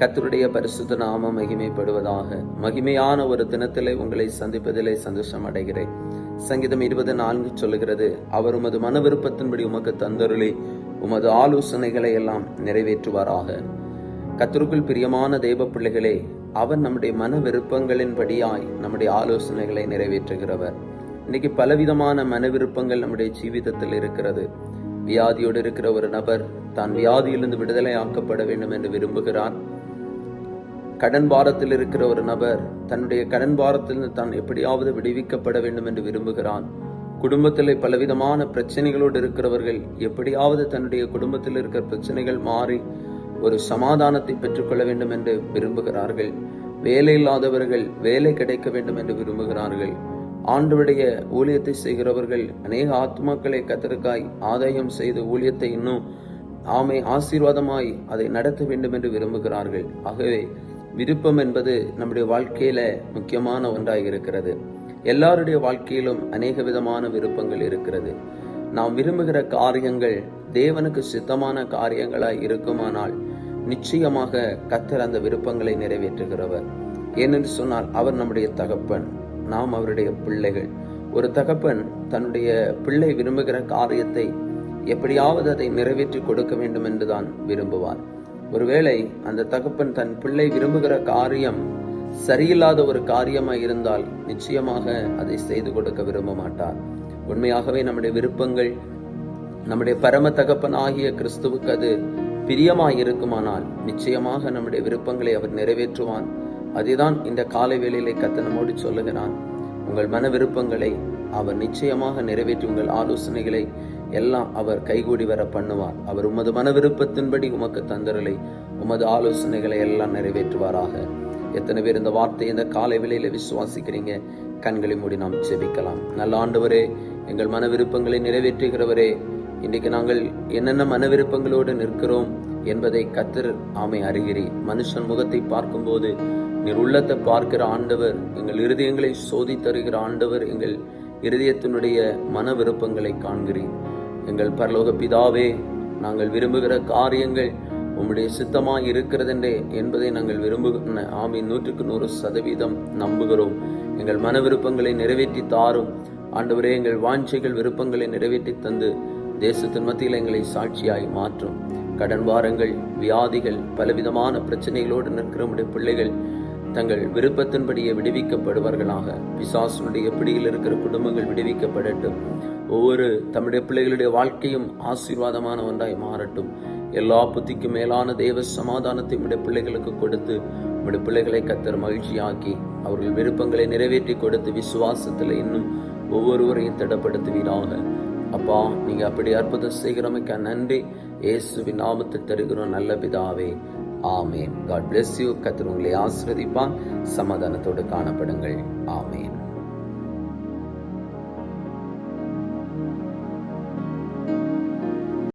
கத்தருடைய பரிசுத்த நாம மகிமைப்படுவதாக. மகிமையான ஒரு தினத்திலே உங்களை சந்திப்பதிலே சந்தோஷம் அடைகிறேன். சங்கீதம் இருபது நான்கு சொல்லுகிறது அவர் உமது மன விருப்பத்தின்படி உமக்கு தந்தருளி உமது ஆலோசனைகளை எல்லாம் நிறைவேற்றுவாராக. கத்தருக்குள் பிரியமான தெய்வ பிள்ளைகளே அவர் நம்முடைய மன விருப்பங்களின்படியாய் நம்முடைய ஆலோசனைகளை நிறைவேற்றுகிறவர். இன்னைக்கு பலவிதமான மன விருப்பங்கள் நம்முடைய ஜீவிதத்தில் இருக்கிறது. வியாதியோடு இருக்கிற ஒரு நபர் தான் வியாதியிலிருந்து விடுதலை ஆக்கப்பட வேண்டும் என்று விரும்புகிறார். கடன் பாரத்தில் இருக்கிற ஒரு நபர் தன்னுடைய கடன் பாரத்திலிருந்து தான் எப்படியாவது விடுவிக்கப்பட வேண்டும் என்று விரும்புகிறான். குடும்பத்தில் பலவிதமான பிரச்சனைகளோடு இருக்கிறவர்கள் எப்படியாவது தன்னுடைய குடும்பத்தில் இருக்கிற பிரச்சனைகள் மாறி ஒரு சமாதானத்தை பெற்றுக்கொள்ள வேண்டும் என்று விரும்புகிறார்கள். வேலை இல்லாதவர்கள் வேலை கிடைக்க வேண்டும் என்று விரும்புகிறார்கள். ஆண்டுடைய ஊழியத்தை செய்கிறவர்கள் அநேக ஆத்மாக்களை கத்தருக்காய் ஆதாயம் செய்து ஊழியத்தை இன்னும் ஆமை ஆசீர்வாதமாய் அதை நடத்த வேண்டும் என்று விரும்புகிறார்கள். ஆகவே விருப்பம் என்பது நம்முடைய வாழ்க்கையில முக்கியமான ஒன்றாக இருக்கிறது எல்லாருடைய வாழ்க்கையிலும் அநேக விதமான விருப்பங்கள் இருக்கிறது. நாம் விரும்புகிற காரியங்கள் தேவனுக்கு சித்தமான காரியங்களாய் இருக்குமானால் நிச்சயமாக கத்தர் அந்த விருப்பங்களை நிறைவேற்றுகிறவர். ஏனென்று சொன்னால் அவர் நம்முடைய தகப்பன் நாம் அவருடைய பிள்ளைகள். ஒரு தகப்பன் தன்னுடைய பிள்ளை விரும்புகிற காரியத்தை எப்படியாவது அதை நிறைவேற்றி கொடுக்க வேண்டும் என்றுதான் விரும்புவார். ஒருவேளை அந்த தகப்பன் தன் பிள்ளை விரும்புகிற காரியம் சரியில்லாத ஒரு காரியமாய் இருந்தால் நிச்சயமாக அதை செய்து கொடுக்க விரும்ப மாட்டார். உண்மையாகவே நம்முடைய விருப்பங்கள் நம்முடைய பரம தகப்பன் ஆகிய கிறிஸ்துவுக்கு அது பிரியமாய் இருக்குமானால் நிச்சயமாக நம்முடைய விருப்பங்களை அவர் நிறைவேற்றுவான் அதுதான் இந்த காலை வேளையிலே கத்தனமோடு சொல்லுகிறான் உங்கள் மன விருப்பங்களை அவர் நிச்சயமாக நிறைவேற்றி உங்கள் ஆலோசனைகளை எல்லாம் அவர் கைகூடி வர பண்ணுவார். அவர் உமது மன விருப்பத்தின்படி உமக்கு தந்தரலை உமது ஆலோசனைகளை எல்லாம் நிறைவேற்றுவாராக. எத்தனை பேர் இந்த வார்த்தையை இந்த காலை விலையில விசுவாசிக்கிறீங்க? கண்களை மூடி நாம் செபிக்கலாம் நல்ல ஆண்டவரே எங்கள் மன விருப்பங்களை நிறைவேற்றுகிறவரே இன்றைக்கு நாங்கள் என்னென்ன மன விருப்பங்களோடு நிற்கிறோம் என்பதை கத்தர் ஆமை அறிகிறி மனுஷன் முகத்தை பார்க்கும்போது நீர் உள்ளத்தை பார்க்கிற ஆண்டவர் எங்கள் இருதயங்களை சோதி தருகிற ஆண்டவர் எங்கள் இருதயத்தினுடைய மன விருப்பங்களை காண்கிறீர். எங்கள் பரலோக பிதாவே நாங்கள் விரும்புகிற காரியங்கள் உம்முடைய சித்தமாய் இருக்கிறதென்றே என்பதை நாங்கள் விரும்புகிற ஆமி நூற்றுக்கு நூறு சதவீதம் நம்புகிறோம். எங்கள் மன விருப்பங்களை நிறைவேற்றி தாரும். ஆண்டவரே எங்கள் வாஞ்சைகள் விருப்பங்களை நிறைவேற்றி தந்து தேசத்தின் மத்தியில் எங்களை சாட்சியாய் மாற்றும். கடன் பாரங்கள் வியாதிகள் பலவிதமான பிரச்சனைகளோடு நிற்கிற உடைய பிள்ளைகள் தங்கள் விருப்பத்தின்படியே விடுவிக்கப்படுவார்களாக. பிசாசனுடைய பிடியில் இருக்கிற குடும்பங்கள் விடுவிக்கப்படட்டும். ஒவ்வொரு தம்முடைய பிள்ளைகளுடைய வாழ்க்கையும் ஆசீர்வாதமான ஒன்றாய் மாறட்டும். எல்லா புத்திக்கும் மேலான தேவ சமாதானத்தை உடைய பிள்ளைகளுக்கு கொடுத்து உடைய பிள்ளைகளை கத்தர் மகிழ்ச்சியாக்கி அவர்கள் விருப்பங்களை நிறைவேற்றி கொடுத்து விசுவாசத்தில் இன்னும் ஒவ்வொருவரையும் திடப்படுத்துவீராக. அப்பா நீங்க அப்படி அற்புதம் செய்கிறமைக்க நன்றி. இயேசுவின் நாமத்தில் தருகிறோம் நல்ல பிதாவே. ஆமேன். காட் பிளஸ் யூ கத்திர உங்களை ஆசிர்வதிப்பான் சமாதானத்தோடு காணப்படுங்கள். ஆமே